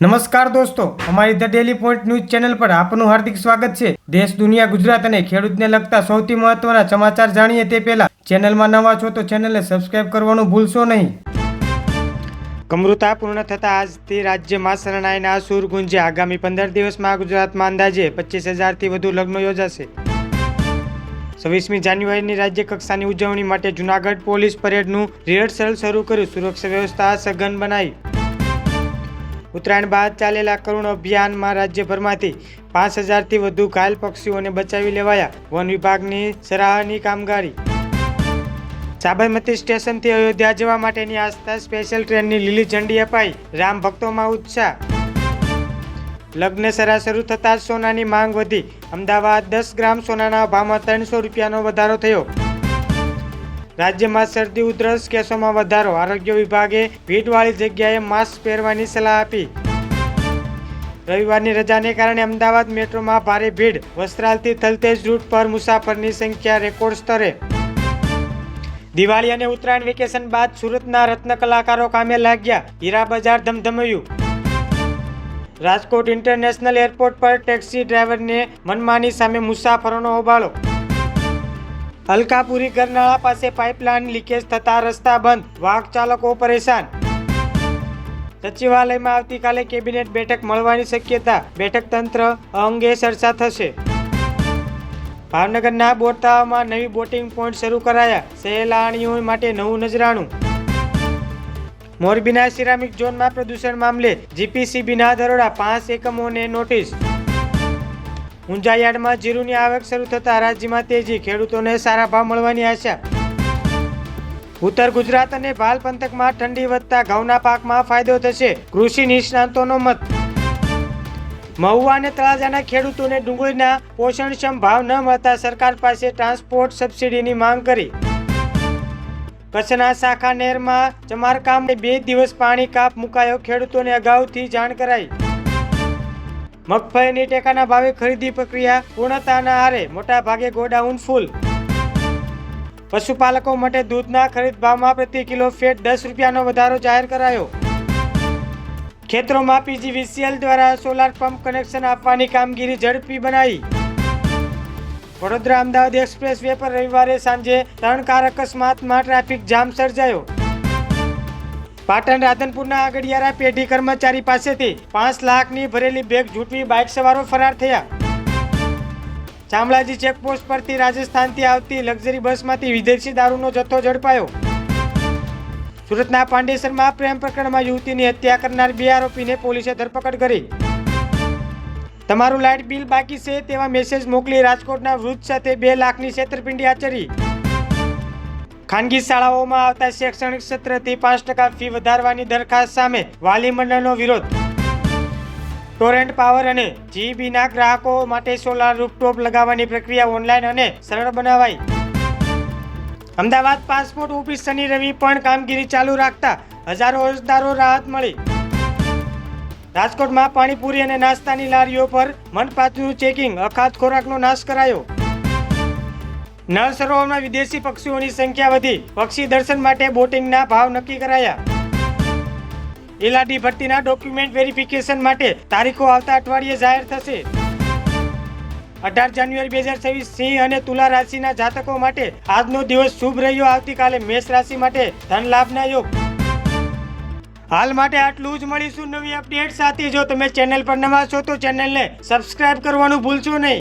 નમસ્કાર દોસ્તો, અમારી the daily point news channel પર આપનું હાર્દિક સ્વાગત છે. દેશ, દુનિયા, ગુજરાત અને ખેડૂતને લગતા સૌથી મહત્વના સમાચાર જાણીએ તે પહેલા ચેનલમાં નવા છો તો ચેનલને સબસ્ક્રાઇબ કરવાનું ભૂલશો નહીં. કમૃતા પૂર્ણ થતાં આજથી રાજ્યમાં શરણાઈના સૂર ગુંજે. આગામી પંદર દિવસમાં ગુજરાતમાં અંદાજે પચીસ હજારથી વધુ લગ્નો યોજાશે. છવ્વીસમી જાન્યુઆરીની રાજ્ય કક્ષાની ઉજવણી માટે જુનાગઢ પોલીસ પરેડનું રિહર્સલ શરૂ કર્યું. સુરક્ષા વ્યવસ્થા સઘન બનાવી ઉત્તરાયણ બાદ ચાલેલા કરુણ અભિયાનમાં રાજ્યભરમાંથી પાંચ હજારથી વધુ ઘાયલ પક્ષીઓને બચાવી લેવાયા વન વિભાગની સરાહની કામગીરી. સાબરમતી સ્ટેશનથી અયોધ્યા જવા માટેની આસ્થા સ્પેશિયલ ટ્રેનની લીલી ઝંડી અપાઈ. રામ ભક્તોમાં ઉત્સાહ. લગ્ન સરા શરૂ થતાં સોનાની માંગ વધી. અમદાવાદ દસ ગ્રામ સોનાના ભાવમાં ત્રણસો રૂપિયાનો વધારો થયો. રાજ્યમાં શરદી, ઉધરસ કેસોમાં વધારો. આરોગ્ય વિભાગે ભીડવાળી જગ્યાએ માસ્ક પહેરવાની સલાહ આપી. રવિવારની રજાને કારણે અમદાવાદ મેટ્રોમાં ભારે ભીડ. વસ્ત્રાલથી થલતેજ રૂટ પર મુસાફરની સંખ્યા રેકોર્ડ સ્તરે. દિવાળી અને ઉત્તરાયણ વેકેશન બાદ સુરતના રત્ન કલાકારો કામે લાગ્યા. હીરા બજાર ધમધમયું. રાજકોટ ઇન્ટરનેશનલ એરપોર્ટ પર ટેક્સી ડ્રાઈવરને મનમાની સામે મુસાફરોનો હોબાળો. અલકાપુરી ગરનાળા પાસે પાઇપલાઇન લીકેજ થતા રસ્તા બંધ. વાહક ચાલકો પરેશાન. સચિવાલયમાં આવતીકાલે કેબિનેટ બેઠક મળવાની શક્યતા. બેઠક તંત્ર અંગે ચર્ચા થશે. ભાવનગરના બોરતાવામાં નવી બોટિંગ પોઈન્ટ શરૂ કરાયા. સહેલાણીઓ માટે નવું નજરાણું. મોરબીના સિરામિક ઝોનમાં પ્રદૂષણ મામલે જીપીસીબીના દરોડા પાંચ એકમોને નોટિસ ઊંઝા યાર્ડમાં જીરુની આવક શરૂ થતાં રાજ્યમાં તેજી, ખેડૂતોને સારા ભાવ મળવાની આશા. ઉત્તર ગુજરાત અને ભાલ પંથકમાં ઠંડી વધતા ઘઉંના પાકમાં ફાયદો થશે, કૃષિ નિષ્ણાંતોનો મત. મહુવા અને તળાજાના ખેડૂતોને ડુંગળીના પોષણક્ષમ ભાવ ન મળતા સરકાર પાસે ટ્રાન્સપોર્ટ સબસિડીની માંગ કરી. કચ્છના શાખા નહેરમાં ચમારકામ બે દિવસ પાણી કાપ મુકાયો, ખેડૂતોને અગાઉથી જાણ કરાઈ. મગફળીની ટેકાના ભાવે ખરીદી પ્રક્રિયા પૂર્ણતાના આરે મોટા ભાગે ગોડાઉન ફૂલ. પશુપાલકો માટે દૂધના ખરીદ ભાવમાં પ્રતિ કિલો ફેટ દસ રૂપિયાનો વધારો જાહેર કરાયો. ખેતરોમાં પીજીવીસીએલ દ્વારા સોલાર પંપ કનેક્શન આપવાની કામગીરી ઝડપી બનાવી વડોદરા અમદાવાદ એક્સપ્રેસ વે પર રવિવારે સાંજે ત્રણ કાર અકસ્માતમાં ટ્રાફિક જામ સર્જાયો. પાટણ રાધનપુરના આગડિયારા પેઢી કર્મચારી પાસેથી પાંચ લાખની ભરેલી બેગ જૂટવી બાઇક સવારો ફરાર થયા. શામળાજી ચેકપોસ્ટ પરથી રાજસ્થાનથી આવતી લક્ઝરી બસમાંથી વિદેશી દારૂનો જથ્થો ઝડપાયો. સુરતના પાંડેસરમાં પ્રેમ પ્રકરણમાં યુવતીની હત્યા કરનાર બે આરોપીને પોલીસે ધરપકડ કરી. તમારું લાઇટ બિલ બાકી છે તેવા મેસેજ મોકલી રાજકોટના વૃદ્ધ સાથે બે લાખની છેતરપિંડી આચરી. ખાનગી શાળાઓમાં આવતા શૈક્ષણિક સત્રથી પાંચ ટકા ફી વધારવાની દરખાસ્ત સામે વાલી મંડળનો વિરોધ. ટોરેન્ટ પાવર અને જીબીના ગ્રાહકો માટે સોલાર રૂફટોપ લગાવવાની પ્રક્રિયા ઓનલાઈન અને સરળ બનાવાઈ. અમદાવાદ પાસપોર્ટ ઓફિસ શનિ રવિ પણ કામગીરી ચાલુ રાખતા હજારો અરજદારો રાહત મળી. રાજકોટમાં પાણીપુરી અને નાસ્તાની લારીઓ પર મનપાતનું ચેકિંગ, અખાત ખોરાકનો નાશ કરાયો. નળ સરોવરમાં વિદેશી પક્ષીઓની સંખ્યા વધી. પક્ષી દર્શન માટે બોટિંગના ભાવ નક્કી કરાયા. એલઆરડી ભરતીના ડોક્યુમેન્ટ વેરિફિકેશન માટે તારીખો આવતા અઠવાડિયે જાહેર થશે. અઢાર જાન્યુઆરી બે હજાર છવ્વીસ સિંહ અને તુલા રાશિના જાતકો માટે આજનો દિવસ શુભ રહ્યો. આવતીકાલે મેષ રાશિ માટે ધન લાભના યોગ. હાલ માટે આટલું જ મળીશું નવી અપડેટ સાથે. જો તમે ચેનલ પર નવા છો તો ચેનલને સબસ્ક્રાઇબ કરવાનું ભૂલશો નહીં.